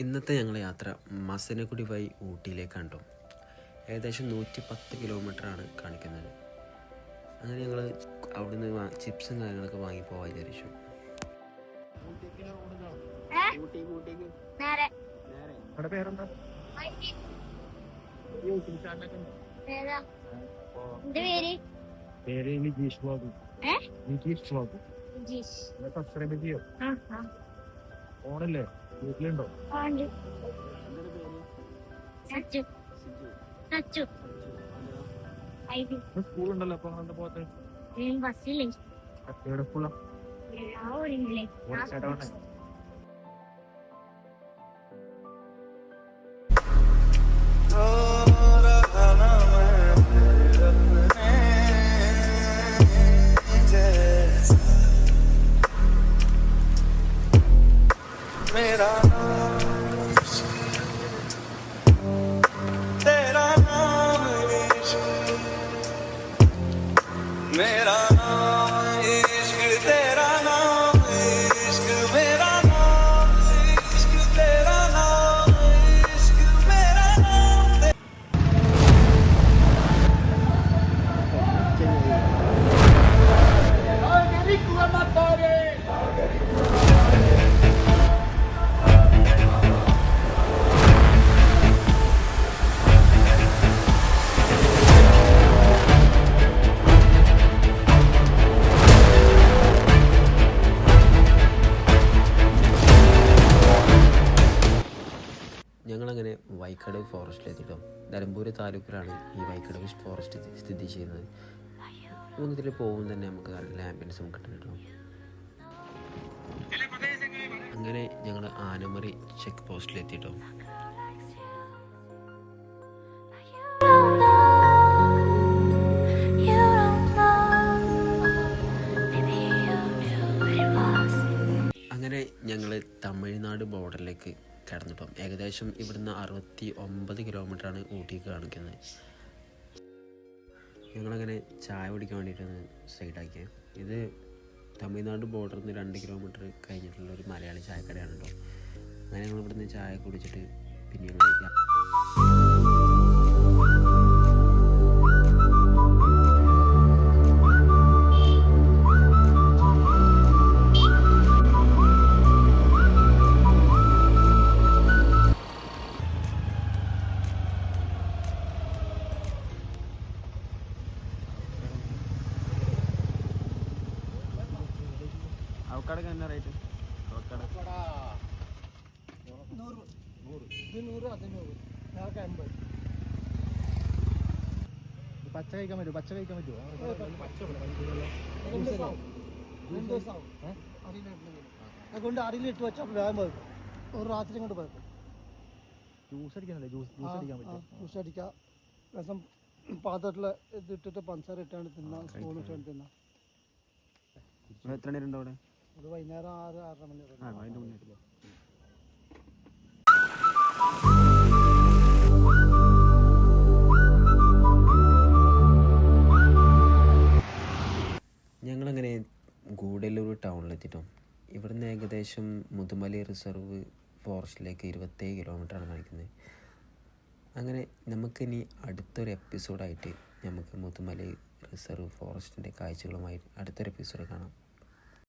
ഇന്നത്തെ ഞങ്ങളുടെ യാത്ര മസനക്കുടി വഴി ഊട്ടിയിലേക്ക് കേട്ടോ ഏകദേശം നൂറ്റി പത്ത് കിലോമീറ്ററാണ് കാണിക്കുന്നത്. അങ്ങനെ ഞങ്ങൾ അവിടുന്ന് ചിപ്സും കാര്യങ്ങളൊക്കെ വാങ്ങി പോവാൻ വിചാരിച്ചു. പേര്? ബാബു. ബാബു. സബ്സ്ക്രൈബ് ചെയ്യോ? ഫോണല്ലേ? വീട്ടിലുണ്ടോ? സ്കൂളുണ്ടല്ലോ അപ്പൊ പോകാത്ത? ബസ്സില്ലേ എവിടെ സ്കൂളാ? ਮੇਰਾ ਨਾਮ ਤੇਰਾ ਨਾਮ ਮੇਰਾ ഞങ്ങളങ്ങനെ വൈക്കടവ് ഫോറസ്റ്റിലെത്തിട്ടോ നിലമ്പൂർ താലൂക്കിലാണ് ഈ വൈക്കടവ് ഫോറസ്റ്റ് സ്ഥിതി ചെയ്യുന്നത്. നമുക്ക് ഇതിൽ പോകുമ്പോൾ തന്നെ നമുക്ക് നല്ല ആംബുലൻസും കിട്ടും കേട്ടോ അങ്ങനെ ഞങ്ങൾ ആനമറി ചെക്ക് പോസ്റ്റിലെത്തിട്ടോ അങ്ങനെ ഞങ്ങൾ തമിഴ്നാട് ബോർഡറിലേക്ക് കടന്നിപ്പം ഏകദേശം ഇവിടുന്ന് അറുപത്തി ഒമ്പത് കിലോമീറ്ററാണ് ഊട്ടിക്ക് കാണിക്കുന്നത്. ഞങ്ങളങ്ങനെ ചായ കുടിക്കാൻ വേണ്ടിയിട്ടാണ് സൈഡാക്കിയത് ഇത് തമിഴ്നാട് ബോർഡറിൽ നിന്ന് രണ്ട് കിലോമീറ്റർ കഴിഞ്ഞിട്ടുള്ള ഒരു മലയാളി ചായക്കടയാണ് അങ്ങനെ ഞങ്ങൾ ഇവിടുന്ന് ചായ കുടിച്ചിട്ട് പിന്നെ ഞങ്ങൾ അവക്കാടൊക്കെ എന്നാ റേറ്റ് അവക്കാട. പച്ച കഴിക്കാൻ പറ്റുമോ? പച്ച കഴിക്കാൻ അതുകൊണ്ട് ഇട്ട് വെച്ചാൽ വേഗം ഒരു രാത്രി കൊണ്ട് ജ്യൂസ് അടിക്കാനല്ലേ? ജ്യൂസ് ജ്യൂസ് അടിക്കാൻ പറ്റും ജ്യൂസ് അടിക്കാം. രസം പാത്രത്തിൽ ഇതിട്ടിട്ട് പഞ്ചസാര ഇട്ടാണ് തിന്നാം സ്പൂൺ ഇട്ടാണ് തിന്നാം. എത്ര നേരം ഉണ്ടോ അവിടെ? ഒരു വൈകുന്നേരം ആറ് ആറര മണി വരെ ആ അതിന്റെ മുന്നേ. ഞങ്ങളങ്ങനെ ഗൂഡല്ലൂർ ടൗണിലെത്തിട്ടോ ഇവിടുന്ന് ഏകദേശം മുതുമലൈ റിസർവ് ഫോറസ്റ്റിലേക്ക് ഇരുപത്തേഴ് കിലോമീറ്ററാണ് കാണിക്കുന്നത്. അങ്ങനെ നമുക്കിനി അടുത്തൊരു എപ്പിസോഡായിട്ട് നമുക്ക് മുതുമലൈ റിസർവ് ഫോറസ്റ്റിന്റെ കാഴ്ചകളുമായി അടുത്തൊരു എപ്പിസോഡ് കാണാം.